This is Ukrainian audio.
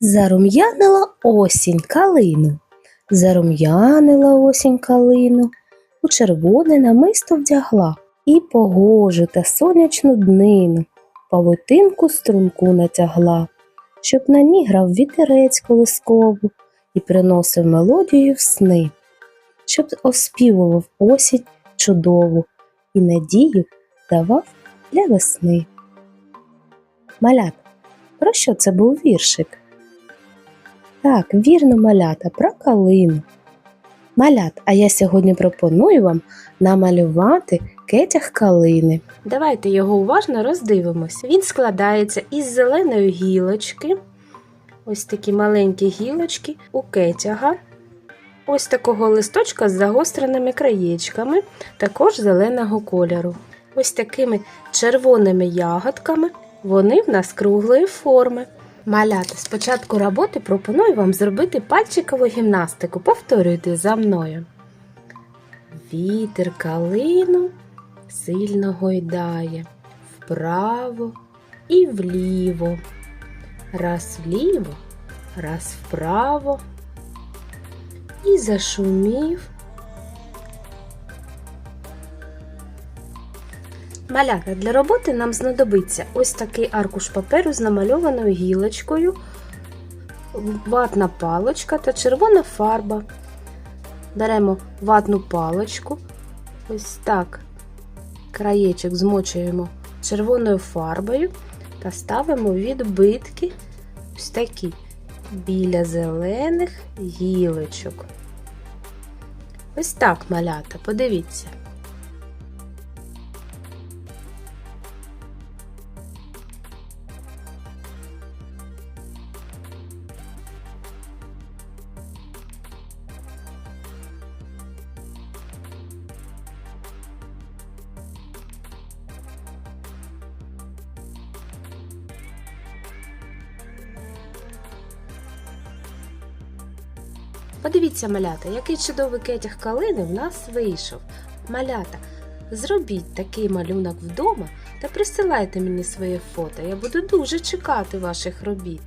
Зарум'янила осінь калину, зарум'янила осінь калину, у червоне намисто вдягла і погожу та сонячну днину, павутинку струнку натягла, щоб на ній грав вітерець колискову і приносив мелодію в сни, щоб оспівував осінь чудову і надію давав для весни. Малят, про що це був віршик? Так, вірно, малята, про калину. Малят, а я сьогодні пропоную вам намалювати кетяг калини. Давайте його уважно роздивимось. Він складається із зеленої гілочки, ось такі маленькі гілочки у кетяга, ось такого листочка з загостреними краєчками, також зеленого кольору. Ось такими червоними ягодками. Вони в нас круглої форми. Малята, спочатку роботи пропоную вам зробити пальчикову гімнастику. Повторюйте за мною. Вітер калину сильно гойдає вправо і вліво. Раз вліво, раз вправо. І зашумів. Малята, для роботи нам знадобиться ось такий аркуш паперу з намальованою гілочкою, ватна паличка та червона фарба. Беремо ватну паличку, ось так краєчок змочуємо червоною фарбою та ставимо відбитки ось такі біля зелених гілочок. Ось так, малята, подивіться. Подивіться, малята, який чудовий кетяг калини в нас вийшов. Малята, зробіть такий малюнок вдома та присилайте мені своє фото. Я буду дуже чекати ваших робіт.